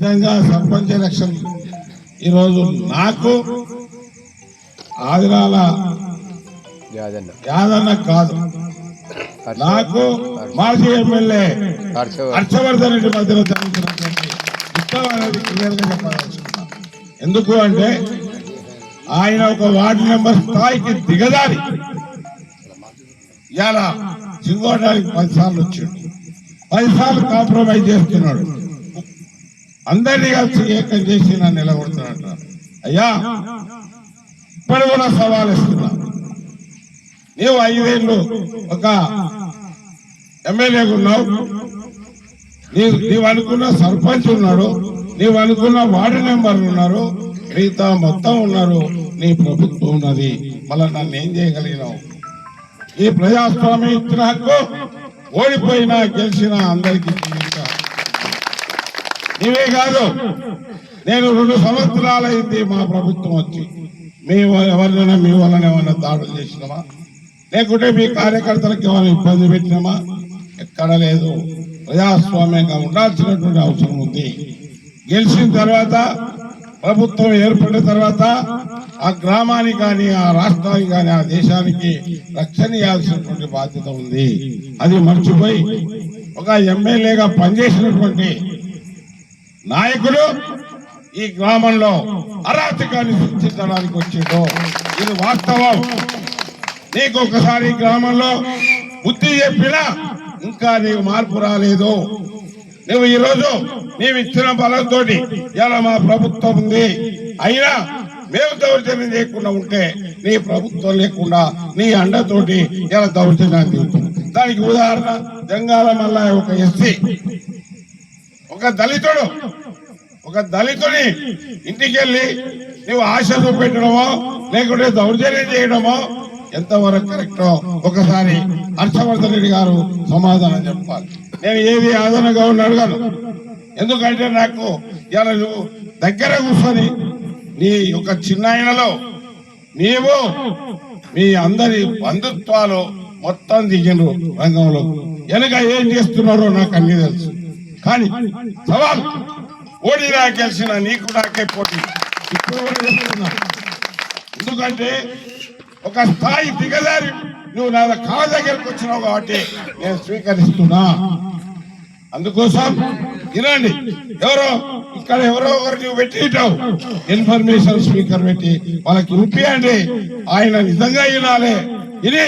విధంగా సర్పంచ్ ఎలక్షన్. ఈరోజు నాకు ఆదిరాల యాదన్న. కాదు. నాకు మాజీ ఎమ్మెల్యే హర్షవర్ధన్ రెడ్డి మధ్యలో జరుగుతున్నటువంటి ఎందుకు అంటే ఆయన ఒక వార్డు నెంబర్ స్థాయికి దిగదారి ఇలా సింగోడానికి సార్లు వచ్చాడు. పది సార్లు కాంప్రమైజ్ చేస్తున్నాడు. అందరినీ కలిసి ఏకం చేసి నన్ను నిలబడుతున్నట్టు అయ్యా ఇప్పుడు కూడా సవాల్ ఇస్తున్నా నీవు ఐదేళ్ళు ఒక ఎమ్మెల్యేగా ఉన్నావు. నీవు నీవు అనుకున్న సర్పంచ్ ఉన్నాడు. నీవు అనుకున్న వార్డు మెంబర్లు ఉన్నారు. మిగతా మొత్తం ఉన్నారు. నీ ప్రభుత్వం ఉన్నది. మళ్ళీ నన్ను ఏం చేయగలిగినావు? ఈ ప్రజాస్వామ్యం ఇచ్చిన హక్కు ఓడిపోయినా గెలిచినా అందరికీ ఇవే కాదు. నేను రెండు సంవత్సరాలైంది మా ప్రభుత్వం వచ్చి. మీ ఎవరినైనా మీ వలన ఏమైనా దాడులు చేసినామా? లేకుంటే మీ కార్యకర్తలకు ఏమైనా ఇబ్బంది పెట్టినామా? ఎక్కడ లేదు. ప్రజాస్వామ్యంగా ఉండాల్సినటువంటి అవసరం ఉంది. గెలిచిన తర్వాత ప్రభుత్వం ఏర్పడిన తర్వాత ఆ గ్రామానికి కానీ ఆ రాష్ట్రానికి కానీ ఆ దేశానికి రక్షణ ఇవ్వాల్సినటువంటి బాధ్యత ఉంది. అది మర్చిపోయి ఒక ఎమ్మెల్యేగా పనిచేసినటువంటి నాయకుడు ఈ గ్రామంలో అరాచకాన్ని సృష్టించడానికి వచ్చిందో ఇది వాస్తవం. నీకు ఒకసారి గ్రామంలో బుద్ధి చెప్పినా ఇంకా నీకు మార్పు రాలేదు. నువ్వు ఈరోజు మేము నీవు ఇచ్చిన బలంతో ఇలా మా ప్రభుత్వం ఉంది. అయినా మేము దౌర్జన్యం చేయకుండా ఉంటే నీ ప్రభుత్వం లేకుండా నీ అండతోటి ఇలా దౌర్జన్యాన్ని దానికి ఉదాహరణ జంగాల మల్ల ఒక ఎస్సీ ఒక దళితుడు ఒక దళితుని ఇంటికి వెళ్ళి నువ్వు ఆశ చూపెట్టడమో లేకుంటే దౌర్జన్యం చేయడమో ఎంతవరకు కరెక్టో ఒకసారి హర్షవర్ధన్ రెడ్డి గారు సమాధానం చెప్పాలి. నేను ఏది ఆదరణగా ఉన్న అడగను. ఎందుకంటే నాకు ఇలా నువ్వు దగ్గర కూర్చొని నీ ఒక చిన్నాయనలో నీవు మీ అందరి బంధుత్వాలు మొత్తం దిగినరు రంగంలో. వెనక ఏం చేస్తున్నారో నాకు అన్ని తెలుసు. కానీ సవాల్ ఓడినా గెలిచిన నీకు నాకే పోటీ. ఇప్పుడు ఎందుకంటే ఒక స్థాయి దిగదారి నువ్వు నా కాళ్ళ దగ్గరకు వచ్చినావు కాబట్టి నేను స్వీకరిస్తున్నా. అందుకోసం వినండి. ఎవరో ఇక్కడ ఎవరో ఒకరు నువ్వు పెట్టిటావు ఇన్ఫర్మేషన్ స్పీకర్ పెట్టి వాళ్ళకి ఇప్పియండి. ఆయన నిజంగా వినాలి. ఇది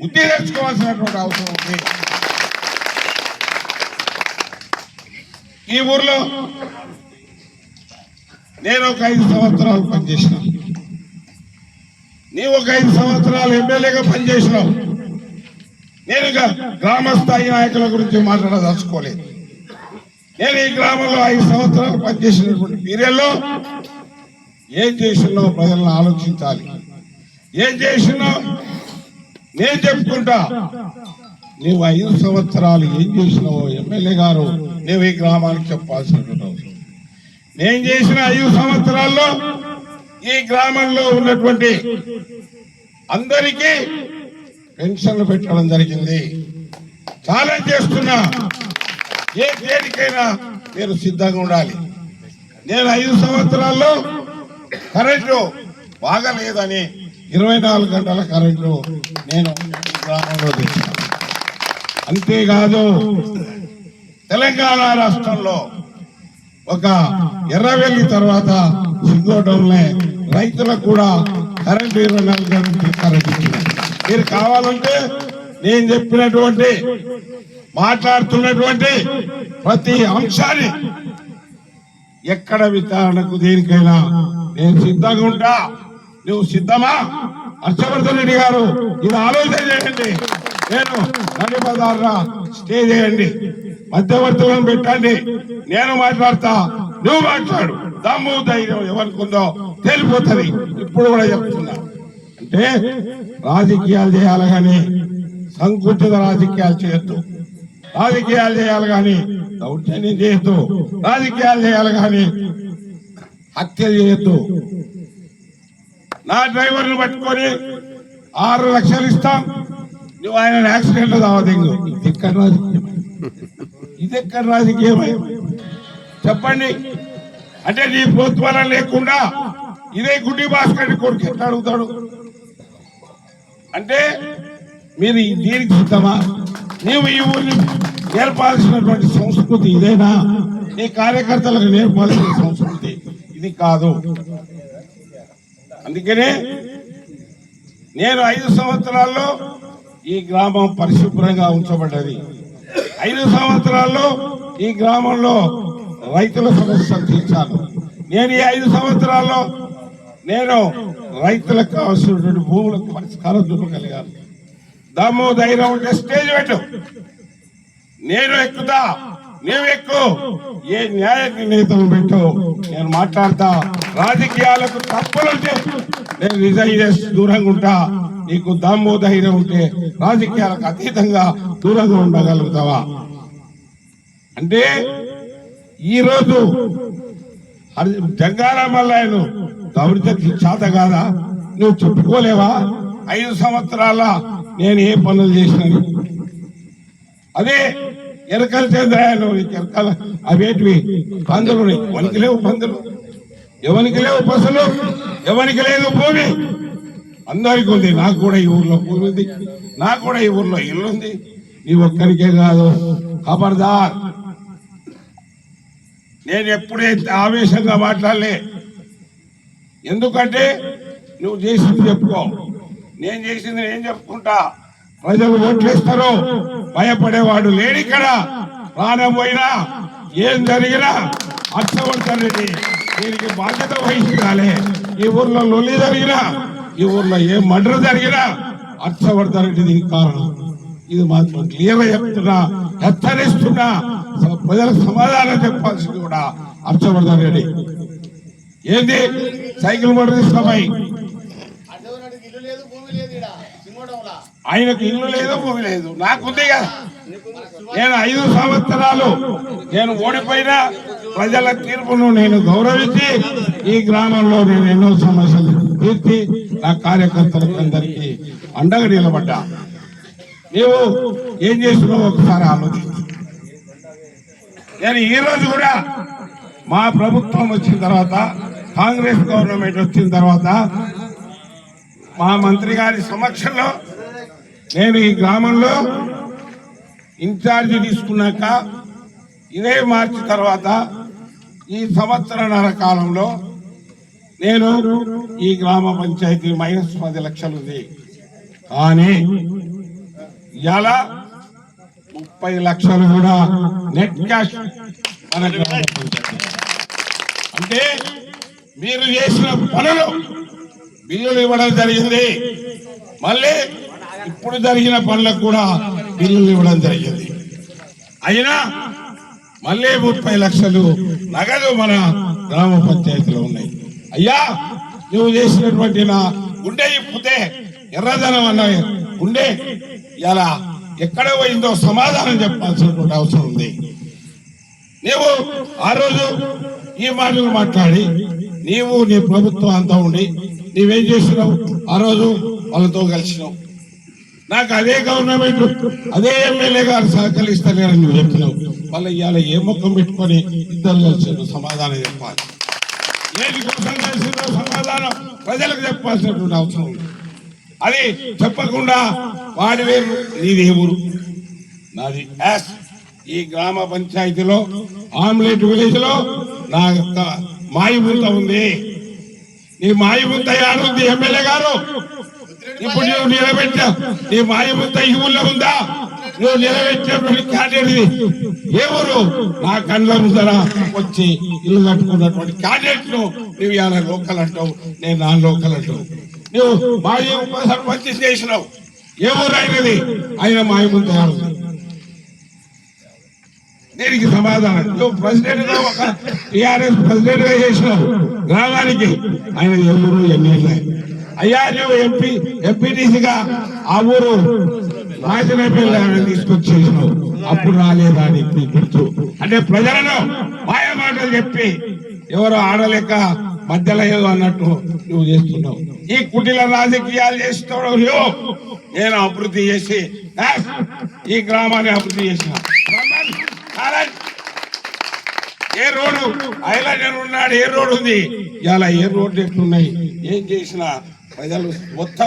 బుద్ధి తెచ్చుకోవాల్సినటువంటి అవసరం ఉంది. ఈ ఊర్లో నేను ఒక ఐదు సంవత్సరాలు పనిచేసిన. నీవు ఒక ఐదు సంవత్సరాలు ఎమ్మెల్యేగా పనిచేసినావు. నేను ఇక గ్రామ స్థాయి నాయకుల గురించి మాట్లాడదలుచుకోలేదు. నేను ఈ గ్రామంలో ఐదు సంవత్సరాలు పనిచేసినటువంటి పీరియడ్లో ఏం చేసినావు ప్రజలను ఆలోచించాలి. ఏం చేసినావు? నేను చెప్పుకుంటా నీవు ఐదు సంవత్సరాలు ఏం చేసినావు ఎమ్మెల్యే గారు? నువ్వు ఈ గ్రామానికి చెప్పాల్సినటువంటి అవసరం నేను చేసిన ఐదు సంవత్సరాల్లో ఈ గ్రామంలో ఉన్నటువంటి అందరికీ పెన్షన్లు పెట్టడం జరిగింది. ఛాలెంజ్ చేస్తున్నా ఏ దేనికైనా మీరు సిద్ధంగా ఉండాలి. నేను ఐదు సంవత్సరాల్లో కరెంటు బాగా లేదని ఇరవై నాలుగు గంటల కరెంటు నేను గ్రామంలో తెచ్చాను. అంతేకాదు తెలంగాణ రాష్ట్రంలో ఒక ఎర్రవెల్లి తర్వాత సింగోటంలో రైతులకు కూడా కరెంటు ఇరవై నాలుగు గంటలు కరెంట్ మీరు కావాలంటే నేను చెప్పినటువంటి మాట్లాడుతున్నటువంటి ప్రతి అంశాన్ని ఎక్కడ విచారణకు దేనికైనా నేను సిద్ధంగా ఉంటా. నువ్వు సిద్ధమా? హర్షవర్ధన్ రెడ్డి గారు ఇది ఆలోచన చేయండి. నేను నడి స్టే చేయండి. మధ్యవర్తులను పెట్టండి. నేను మాట్లాడతా. నువ్వు మాట్లాడు. దమ్ము ధైర్యం ఎవరికుందో తేలిపోతుంది. ఇప్పుడు కూడా చెప్తున్నా. అంటే రాజకీయాలు చేయాలి కానీ సంకుచిత రాజకీయాలు చేయొద్దు. రాజకీయాలు చేయాలి కానీ దౌర్జన్యం చేయొద్దు. రాజకీయాలు చేయాలి కానీ హత్య చేయొద్దు. నా డ్రైవర్ని పట్టుకొని ఆరు లక్షలు ఇస్తాం. నువ్వు ఆయన యాక్సిడెంట్ దావదింగు ఇక్కడ రాజకీయం ఇది ఎక్కడ రాజకీయం? చెప్పండి. అంటే నీ ప్రోత్సాహం లేకుండా ఇదే గుడ్డి భాస్కర్ కొడుకు ఎట్లా అడుగుతాడు? అంటే మీరు దీనికి సిద్ధమా? నీవు ఈ ఊరిని నేర్పాల్సినటువంటి సంస్కృతి ఇదేనా? నీ కార్యకర్తలకు నేర్పాల్సిన సంస్కృతి ఇది కాదు. అందుకనే నేను ఐదు సంవత్సరాల్లో ఈ గ్రామం పరిశుభ్రంగా ఉంచబడ్డది. ఐదు సంవత్సరాల్లో ఈ గ్రామంలో రైతుల సమస్యలు తీర్చాను. నేను ఈ ఐదు సంవత్సరాల్లో నేను రైతులకు కావాల్సినటువంటి భూములకు పరిష్కారం చూపగలిగాను దమ్ము ధైర్యం ఉంటే స్టేజ్ పెట్టు. నేను ఎక్కుతా నేను ఎక్కు. ఏ న్యాయ నిర్ణేతలు పెట్టు. నేను మాట్లాడతా. రాజకీయాలకు తప్పులుంటే నేను రిజైన్ చేసి దూరంగా ఉంటా. నీకు దమ్ము ఉంటే రాజకీయాలకు అతీతంగా దూరంగా ఉండగలుగుతావా? అంటే ఈరోజు జంగారామల్లాయను హరి- చేత కాదా? నువ్వు చెప్పుకోలేవా? ఐదు సంవత్సరాల నేను ఏ పనులు చేసినని? అదే ఎరకల చంద్రాయను ఎరకల అవేటివి పందులు ఉన్నాయి. ఎవరికి లేవు పందులు? ఎవరికి లేవు పసులు ఎవరికి లేదు భూమి? అందరికీ ఉంది. నాకు కూడా ఈ ఊర్లో భూమి ఉంది. నాకు కూడా ఈ ఊర్లో ఇల్లు ఉంది. నీ ఒక్కరికే కాదు. ఖబర్దార్. నేను ఎప్పుడైతే ఆవేశంగా మాట్లాడలే. ఎందుకంటే నువ్వు చేసింది చెప్పుకో. నేను చేసింది నేను చెప్పుకుంటా. ప్రజలు ఓట్లేస్తారు. భయపడేవాడు లేడు ఇక్కడ. ప్రాణం పోయినా ఏం జరిగినా హర్షవర్ధన్ రెడ్డి దీనికి బాధ్యత వహించాలి. ఈ ఊర్లో లొల్లి జరిగినా ఈ ఊర్లో ఏ మర్డర్ జరిగినా హర్షవర్ధన్ రెడ్డి దీనికి కారణం. ఇది మాత్రం క్లియర్ చెప్తున్నా హెచ్చరిస్తున్నా అసలు ప్రజలకు సమాధానం చెప్పాల్సింది కూడా హర్షవర్ధన్ రెడ్డి. ఏంది? సైకిల్ మోటార్ తీసుకోపోయి ఇల్లు లేదు లేదు ఆయనకు ఇల్లు లేదు భూమి లేదు. నాకుంది కదా. నేను ఐదు సంవత్సరాలు నేను ఓడిపోయినా ప్రజల తీర్పును నేను గౌరవించి ఈ గ్రామంలో నేను ఎన్నో సమస్యలు తీర్చి నా కార్యకర్తలకు అందరికీ అండగా నిలబడ్డా. నీవు ఏం చేస్తున్నావు ఒకసారి ఆలోచించు. నేను ఈ రోజు కూడా మా ప్రభుత్వం వచ్చిన తర్వాత కాంగ్రెస్ గవర్నమెంట్ వచ్చిన తర్వాత మా మంత్రి గారి సమక్షంలో నేను ఈ గ్రామంలో ఇన్ఛార్జి తీసుకున్నాక ఇదే మార్చి తర్వాత ఈ సంవత్సరన్నర కాలంలో నేను ఈ గ్రామ పంచాయతీ మైనస్ పది లక్షలు ఉంది కానీ ఎలా ముప్పై లక్షలు కూడా నెట్ క్యాష్ మన గ్రామ పంచాయతీ. అంటే మీరు చేసిన పనులు బిల్లులు ఇవ్వడం జరిగింది. మళ్ళీ ఇప్పుడు జరిగిన పనులకు కూడా బిల్లులు ఇవ్వడం జరిగింది. అయినా మళ్ళీ ముప్పై లక్షలు నగదు మన గ్రామ పంచాయతీలో ఉన్నాయి. అయ్యా నువ్వు చేసినటువంటి నా గుండె ఇప్పుతే ఎర్రదనం అన్న గుండె. ఇలా ఎక్కడ పోయిందో సమాధానం చెప్పాల్సినటువంటి అవసరం ఉంది. నీవు ఆ రోజు ఈ మాటలు మాట్లాడి నీవు నీ ప్రభుత్వం అంతా ఉండి నీవేం చేసినావు? ఆ రోజు వాళ్ళతో కలిసినావు. నాకు అదే గవర్నమెంట్ అదే ఎమ్మెల్యే గారు సహకరిస్తలేరని నువ్వు చెప్పినావు. మళ్ళీ ఇవాళ ఏ ముఖం పెట్టుకొని ఇద్దరు సమాధానం చెప్పాలి? ఏది కోసం కలిసిందో సమాధానం ప్రజలకు చెప్పాల్సినటువంటి అవసరం ఉంది. అది చెప్పకుండా వాడి వేరు నీదే ఊరు. నాది యాస్. ఈ గ్రామ పంచాయతీలో ఆమ్లెట్ విలేజ్లో నా యొక్క మాయముంత ఉంది. నీ మాయముంత ఎమ్మెల్యే గారు? ఇప్పుడు నువ్వు నిలబెట్టావు. నీ మాయముంత ఈ ఊళ్ళో ఉందా? నువ్వు నిలబెట్టినటువంటి క్యాండిడేట్ ఏ నా కళ్ళ ముందర వచ్చి ఇల్లు కట్టుకున్నటువంటి క్యాండిడేట్ను నువ్వు ఇలా లోకల్ అంటావు నేను నా లోకల్ అంటావు. నువ్వు మాయ ఉప సర్పంచ్ చేసినావు. ఏ ఊరు అయినది? ఆయన మాయముంత దీనికి సమాధానం. నువ్వు ప్రెసిడెంట్గా ఒక టిఆర్ఎస్ ప్రెసిడెంట్గా చేసినావు. గ్రామానికి ఆయన ఎవరు ఎమ్మెల్యే అయ్యా నువ్వు ఎంపీ ఎంపీటీసీగా ఆ ఊరు రాజనపల్లి తీసుకొచ్చేసినావు. అప్పుడు రాలేదా నీకు గుర్తు? అంటే ప్రజలను మాయ మాటలు చెప్పి ఎవరు ఆడలేక మధ్యలో ఏదో అన్నట్టు నువ్వు చేస్తున్నావు. ఈ కుటిల రాజకీయాలు చేస్తున్నావు నువ్వు. నేను అభివృద్ధి చేసి ఈ గ్రామాన్ని అభివృద్ధి చేసిన. ఏ రోడ్డు? ఐలాండ్ ఉన్నాడు ఏ రోడ్డు ఉంది? ఇలా ఏ రోడ్లు ఎట్లున్నాయి? ఏం చేసినా ప్రజలు మొత్తం